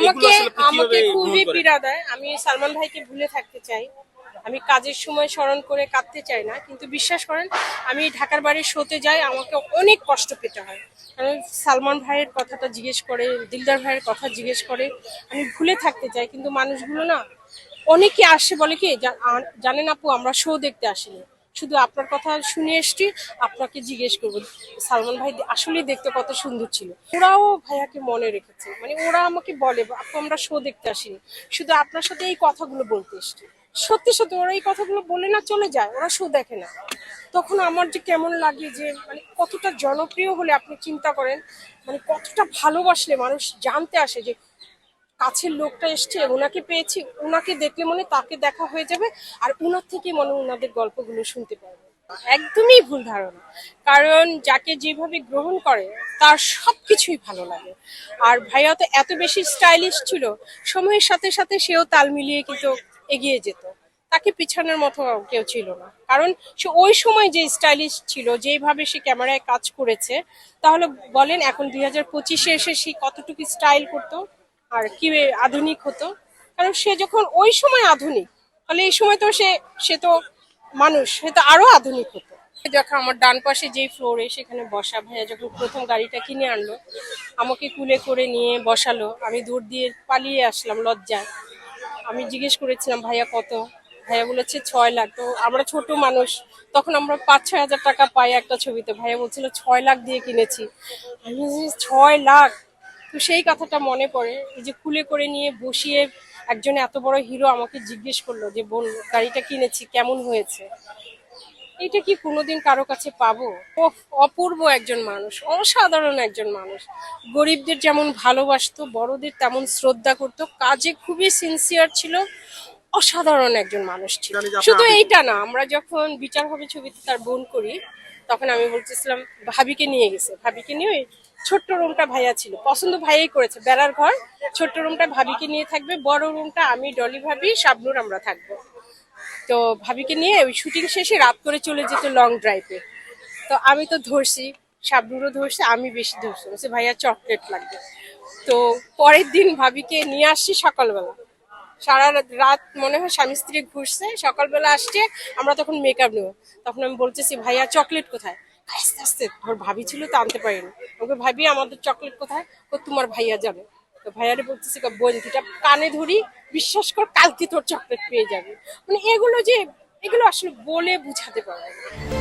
আমাকে আমাকে খুবই পীড়া দেয়। আমি সালমান ভাইকে ভুলে থাকতে চাই। আমি কাজের সময় স্মরণ করে কাঁদতে চাই না। কিন্তু বিশ্বাস করেন আমি ঢাকার বাড়ির শোতে যাই আমাকে অনেক কষ্ট পেতে হয়। কারণ সালমান ভাইয়ের কথাটা জিজ্ঞেস করে দিলদার ভাইয়ের কথা জিজ্ঞেস করে আমি ভুলে থাকতে চাই। কিন্তু মানুষগুলো না অনেকে আসে বলে কি জানেন আপু আমরা শো দেখতে আসিনি। শুধু আপনার কথা শুনে এসছি, আপনাকে জিজ্ঞেস করব। সালমান ভাই আসলেই দেখতে কত সুন্দর ছিল। ওরাও ভাইয়াকে মনে রেখেছে। মানে ওরা আমাকে বলে, আপু, আমরা শো দেখতে আসিনি। শুধু আপনার সাথে এই কথাগুলো বলতে এসছি। সত্যি সত্যি, ওরা এই কথাগুলো বলে না, চলে যায়। ওরা শো দেখে না। তখন আমার যে কেমন লাগে যে মানে কতটা জনপ্রিয় হলে আপনি চিন্তা করেন মানে কতটা ভালোবাসলে মানুষ জানতে আসে যে কাছের লোকটা এসছে ওনাকে পেয়েছি ওনাকে দেখলে মনে তাকে দেখা হয়ে যাবে, আর ওনার থেকে মনে ওনাদের গল্পগুলো শুনতে পারবে একদমই ভুল ধারণা, কারণ যাকে যেভাবে গ্রহণ করে, তার সব কিছুই ভালো লাগে। আর ভাইয়া তো এত বেশি স্টাইলিশ ছিল, সময়ের সাথে সাথে সেও তাল মিলিয়ে কিন্তু এগিয়ে যেত। তাকে পিছানোর মতো কেউ ছিল না। কারণ সে ওই সময় যে স্টাইলিশ ছিল, যেভাবে সে ক্যামেরায় কাজ করেছে, তাহলে বলেন এখন দুই হাজার পঁচিশে এসে সে কতটুকু স্টাইল করতো? আর কি আধুনিক হতো। কারণ সে যখন ওই সময় আধুনিক, তাহলে এই সময় তো সে সে তো মানুষ, সে তো আরও আধুনিক হতো। যখন আমার ডান পাশে যেই ফ্লোরে সেখানে বসা ভাইয়া যখন প্রথম গাড়িটা কিনে আনলো, আমাকে কুলে করে নিয়ে বসালো। আমি দূর দিয়ে পালিয়ে আসলাম লজ্জায়। আমি জিজ্ঞেস করেছিলাম, ভাইয়া, কত? ভাইয়া বলেছে, ছয় লাখ। তো আমরা ছোট মানুষ, তখন আমরা পাঁচ ছয় হাজার টাকা পাই একটা ছবিতে। ভাইয়া বলছিল, ছয় লাখ দিয়ে কিনেছি। আমি ছয় লাখ? তো সেই কথাটা মনে পড়ে। যে খুলে করে নিয়ে বসিয়ে একজন এত বড় হিরো আমাকে জিজ্ঞেস করল যে, বোন, গাড়িটা কিনেছি, কেমন হয়েছে? এটা কি কোনোদিন কারও কাছে পাবো? অপূর্ব একজন মানুষ, অসাধারণ একজন মানুষ। গরিবদের যেমন ভালোবাসতো, বড়দের তেমন শ্রদ্ধা করতো, কাজে খুবই সিনসিয়ার ছিল। অসাধারণ একজন মানুষ ছিল। শুধু এইটা না আমরা যখন বিচার হবে ছবিতে তার বোন করি তখন আমি বলতেছিলাম ভাবিকে নিয়ে গেছে। ভাবিকে নিয়ে ওই ছোট্ট রুমটা ভাইয়া ছিল। পছন্দ ভাইয়াই করেছে বেড়ার ঘর। ছোট্ট রুমটা ভাবিকে নিয়ে থাকবে বড় রুমটা আমি ডলি ভাবি শাবনুর আমরা থাকব। তো ভাবিকে নিয়ে ওই শুটিং শেষে রাত করে চলে যেত লং ড্রাইভে তো আমি তো ধরছি শাবনুরও ধরছে আমি বেশি ধরছি। বলছে ভাইয়া চকলেট লাগবে। তো পরের দিন ভাবিকে নিয়ে আসছি সকালবেলা। সারা রাত- মনে হয় স্বামী স্ত্রী ঘুরছে, সকালবেলা আসছে, আমরা তখন মেকআপ নেব। তখন আমি বলতেছি, ভাইয়া চকলেট কোথায়? আস্তে আস্তে, তোর ভাবি ছিল তো আনতে পারিনি। ওকে ভাবি, আমাদের চকলেট কোথায়? ও, তোমার ভাইয়া যাবে। তো ভাইয়ারে বলতেছি বোন দুটা কানে ধরি, বিশ্বাস কর, কালকে তোর চকলেট পেয়ে যাবে। মানে এগুলো যে, এগুলো আসলে বলে বুঝাতে পারবে